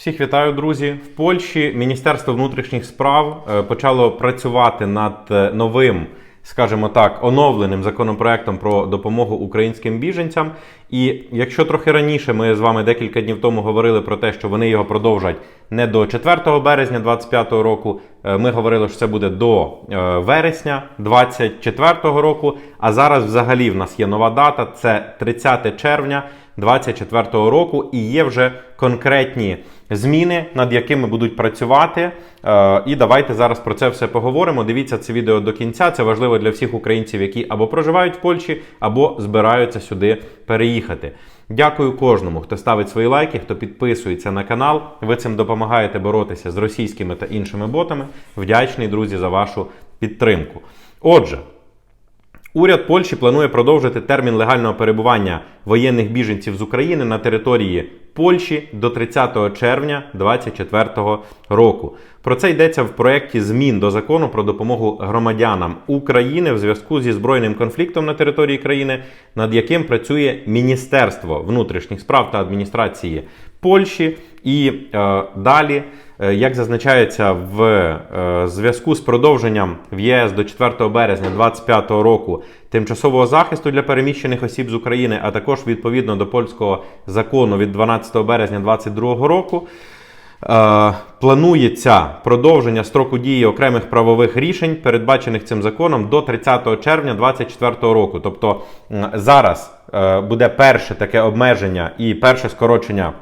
Всіх вітаю, друзі. В Польщі Міністерство внутрішніх справ е, почало працювати над е, новим, скажімо так, оновленим законопроектом про допомогу українським біженцям. І якщо трохи раніше ми з вами декілька днів тому говорили про те, що вони його продовжать не до 4 березня 2025 року, е, ми говорили, що це буде до вересня 2024 року. А зараз взагалі в нас є нова дата, це 30 червня 2024 року, і є вже конкретні зміни, над якими будуть працювати. Е, І давайте зараз про це все поговоримо. Дивіться це відео до кінця. Це важливо для всіх українців, які або проживають в Польщі, або збираються сюди переїхати. Дякую кожному, хто ставить свої лайки, хто підписується на канал. Ви цим допомагаєте боротися з російськими та іншими ботами. Вдячний, друзі, за вашу підтримку. Отже. Уряд Польщі планує продовжити термін легального перебування воєнних біженців з України на території Польщі до 30 червня 2024 року. Про це йдеться в проєкті змін до закону про допомогу громадянам України в зв'язку зі збройним конфліктом на території країни, над яким працює Міністерство внутрішніх справ та адміністрації Польщі. І е, далі, як зазначається в е, зв'язку з продовженням в ЄС до 4 березня 2025 року тимчасового захисту для переміщених осіб з України, а також відповідно до польського закону від 12 березня 2022 року. Е, Планується продовження строку дії окремих правових рішень, передбачених цим законом, до 30 червня 2024 року. Тобто зараз е, буде перше таке обмеження і перше скорочення.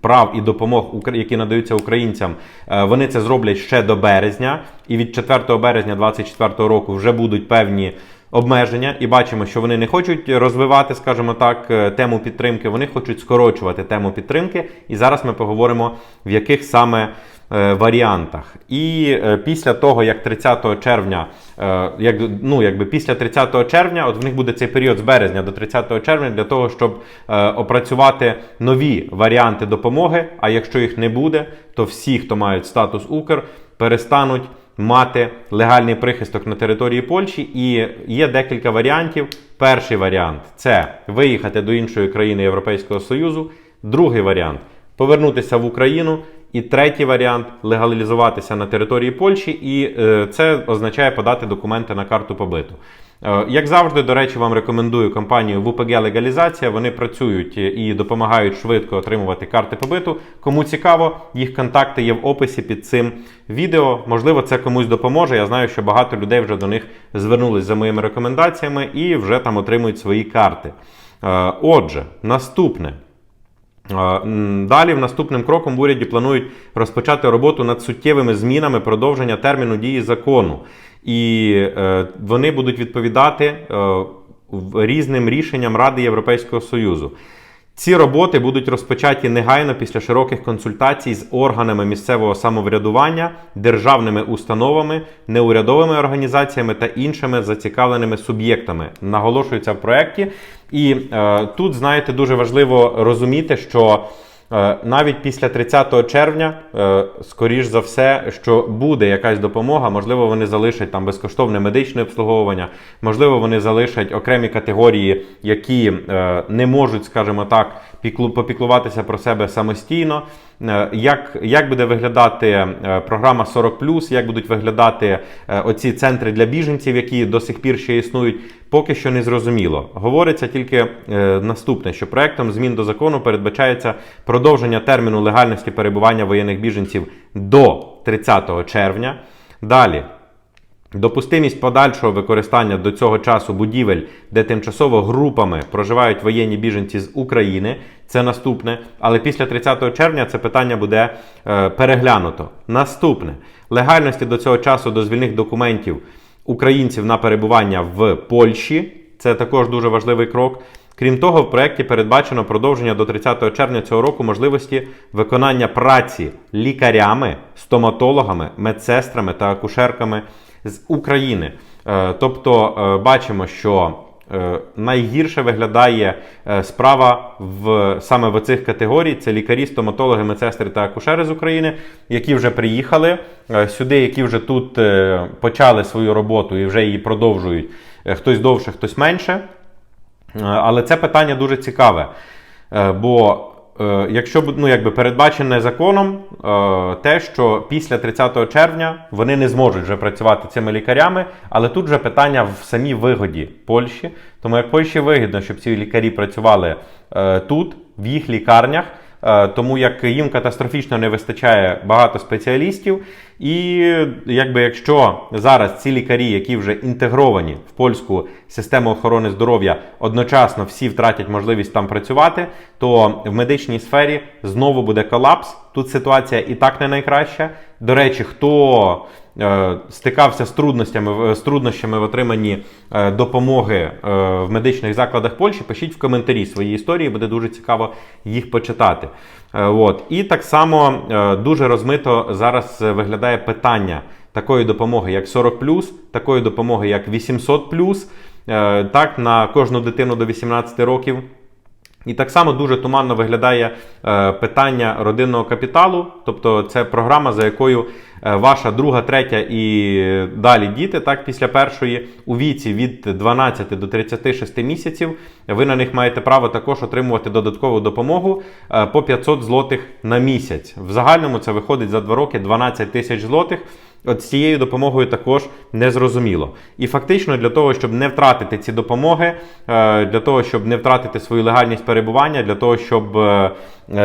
Прав і допомог, які надаються українцям, е, вони це зроблять ще до березня, і від 4 березня 2024 року вже будуть певні обмеження. І бачимо, що вони не хочуть розвивати, скажімо так, е, тему підтримки, вони хочуть скорочувати тему підтримки. І зараз ми поговоримо в яких саме варіантах. І е, після того, як 30 червня, е, як, ну, якби після 30 червня, от в них буде цей період з березня до 30 червня для того, щоб е, опрацювати нові варіанти допомоги. А якщо їх не буде, то всі, хто мають статус Укр, перестануть мати легальний прихисток на території Польщі. І є декілька варіантів. Перший варіант це виїхати до іншої країни Європейського Союзу. Другий варіант повернутися в Україну. І третій варіант легалізуватися на території Польщі, і е, це означає подати документи на карту побиту. Е, Як завжди, до речі, вам рекомендую компанію ВПГ Легалізація. Вони працюють і допомагають швидко отримувати карти побиту. Кому цікаво, їх контакти є в описі під цим відео. Можливо, це комусь допоможе. Я знаю, що багато людей вже до них звернулись за моїми рекомендаціями і вже там отримують свої карти. Е, Отже, наступне. Далі, в наступним кроком в уряді планують розпочати роботу над суттєвими змінами продовження терміну дії закону. І е, вони будуть відповідати е, різним рішенням Ради Європейського Союзу. Ці роботи будуть розпочаті негайно після широких консультацій з органами місцевого самоврядування, державними установами, неурядовими організаціями та іншими зацікавленими суб'єктами. Наголошується в проєкті. І е, тут, знаєте, дуже важливо розуміти, що Навіть після 30 червня, е, скоріш за все, що буде якась допомога, можливо, вони залишать там безкоштовне медичне обслуговування, можливо, вони залишать окремі категорії, які е, не можуть, скажімо так, піклу- попіклуватися про себе самостійно. Е, Як, як буде виглядати е, програма 40+, як будуть виглядати е, оці центри для біженців, які до сих пір ще існують, поки що не зрозуміло. Говориться тільки наступне, що проектом змін до закону передбачається продовження терміну легальності перебування воєнних біженців до 30 червня. Далі. Допустимість подальшого використання до цього часу будівель, де тимчасово групами проживають воєнні біженці з України. Це наступне. Але після 30 червня це питання буде е, переглянуто. Наступне легальності до цього часу дозвільних документів українців на перебування в Польщі. Це також дуже важливий крок. Крім того, в проєкті передбачено продовження до 30 червня цього року можливості виконання праці лікарями, стоматологами, медсестрами та акушерками з України. Е, Тобто е, бачимо, що найгірше виглядає е, справа в саме в цих категорій: це лікарі, стоматологи, медсестри та акушери з України, які вже приїхали е, сюди, які вже тут е, почали свою роботу і вже її продовжують. Е, Хтось довше, хтось менше. Е, Але це питання дуже цікаве, е, бо е, якщо б- ну, якби передбачене законом, е, те, що після 30 червня вони не зможуть вже працювати цими лікарями, але тут же питання в самій вигоді Польщі. Тому як Польщі вигідно, щоб ці лікарі працювали е, тут, в їх лікарнях. Е, Тому як їм катастрофічно не вистачає багато спеціалістів, і якби якщо зараз ці лікарі, які вже інтегровані в польську систему охорони здоров'я, одночасно всі втратять можливість там працювати, то в медичній сфері знову буде колапс. Тут ситуація і так не найкраща. До речі, хто е, стикався з трудностями з труднощами в отриманні е, допомоги е, в медичних закладах Польщі, пишіть в коментарі свої історії, буде дуже цікаво їх почитати. Е, От. І так само е, дуже розмито зараз е, виглядає питання такої допомоги, як 40 такої допомоги, як 800 е, так, на кожну дитину до 18 років. І так само дуже туманно виглядає е, питання родинного капіталу, тобто це програма, за якою е, ваша друга, третя і далі діти, так після першої у віці від 12 до 36 місяців, ви на них маєте право також отримувати додаткову допомогу е, по 500 злотих на місяць. В загальному це виходить за 2 роки 12 тисяч злотих. От з цією допомогою також не зрозуміло. І фактично для того, щоб не втратити ці допомоги, е, для того, щоб не втратити свою легальність перебування, для того, щоб е,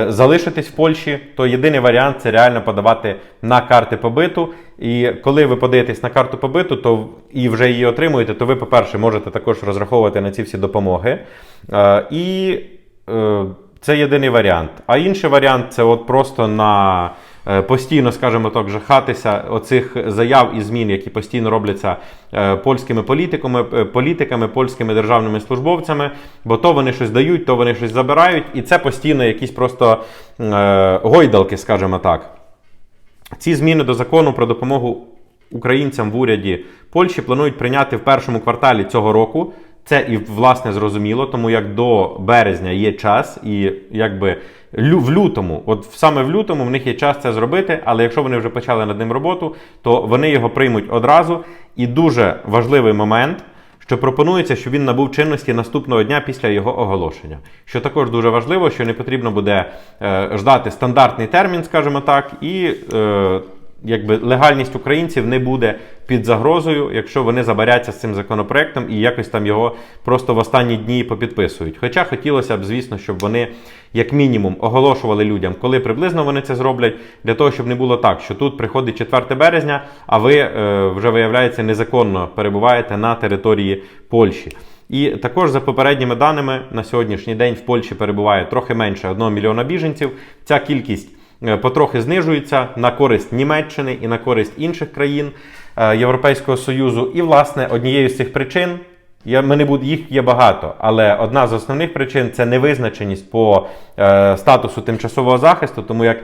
залишитись в Польщі, то єдиний варіант це реально подавати на карти побиту. І коли ви подаєтесь на карту побиту, то і вже її отримуєте, то ви, по-перше, можете також розраховувати на ці всі допомоги. І е, це єдиний варіант. А інший варіант це от просто на е, постійно, скажімо так, жахатися оцих заяв і змін, які постійно робляться е, польськими політиками, політиками, польськими державними службовцями, бо то вони щось дають, то вони щось забирають, і це постійно якісь просто гойдалки, скажімо так. Ці зміни до закону про допомогу українцям в уряді Польщі планують прийняти в першому кварталі цього року. Це і власне зрозуміло, тому як до березня є час, і якби в лютому, от саме в лютому в них є час це зробити. Але якщо вони вже почали над ним роботу, то вони його приймуть одразу. І дуже важливий момент, що пропонується, щоб він набув чинності наступного дня після його оголошення. Що також дуже важливо, що не потрібно буде е, ждати стандартний термін, скажімо так, і е, якби легальність українців не буде під загрозою, якщо вони забаряться з цим законопроектом і якось там його просто в останні дні попідписують. Хоча хотілося б, звісно, щоб вони як мінімум оголошували людям, коли приблизно вони це зроблять, для того, щоб не було так, що тут приходить 4 березня, а ви е, вже виявляється незаконно перебуваєте на території Польщі. І також за попередніми даними на сьогоднішній день в Польщі перебуває трохи менше 1 мільйона біженців. Ця кількість потрохи знижується на користь Німеччини і на користь інших країн е, Європейського Союзу. І, власне, однією з цих причин. Я, ми не буд, їх є багато, але одна з основних причин це невизначеність по е, статусу тимчасового захисту, тому як е,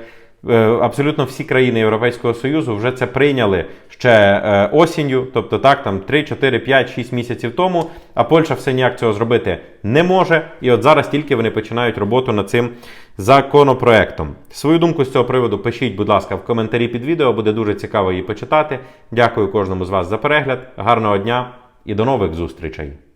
абсолютно всі країни Європейського Союзу вже це прийняли ще е, осінню, тобто так, там 3, 4, 5, 6 місяців тому, а Польща все ніяк цього зробити не може. І от зараз тільки вони починають роботу над цим законопроектом. Свою думку з цього приводу пишіть, будь ласка, в коментарі під відео, буде дуже цікаво її почитати. Дякую кожному з вас за перегляд. Гарного дня і до нових зустрічей!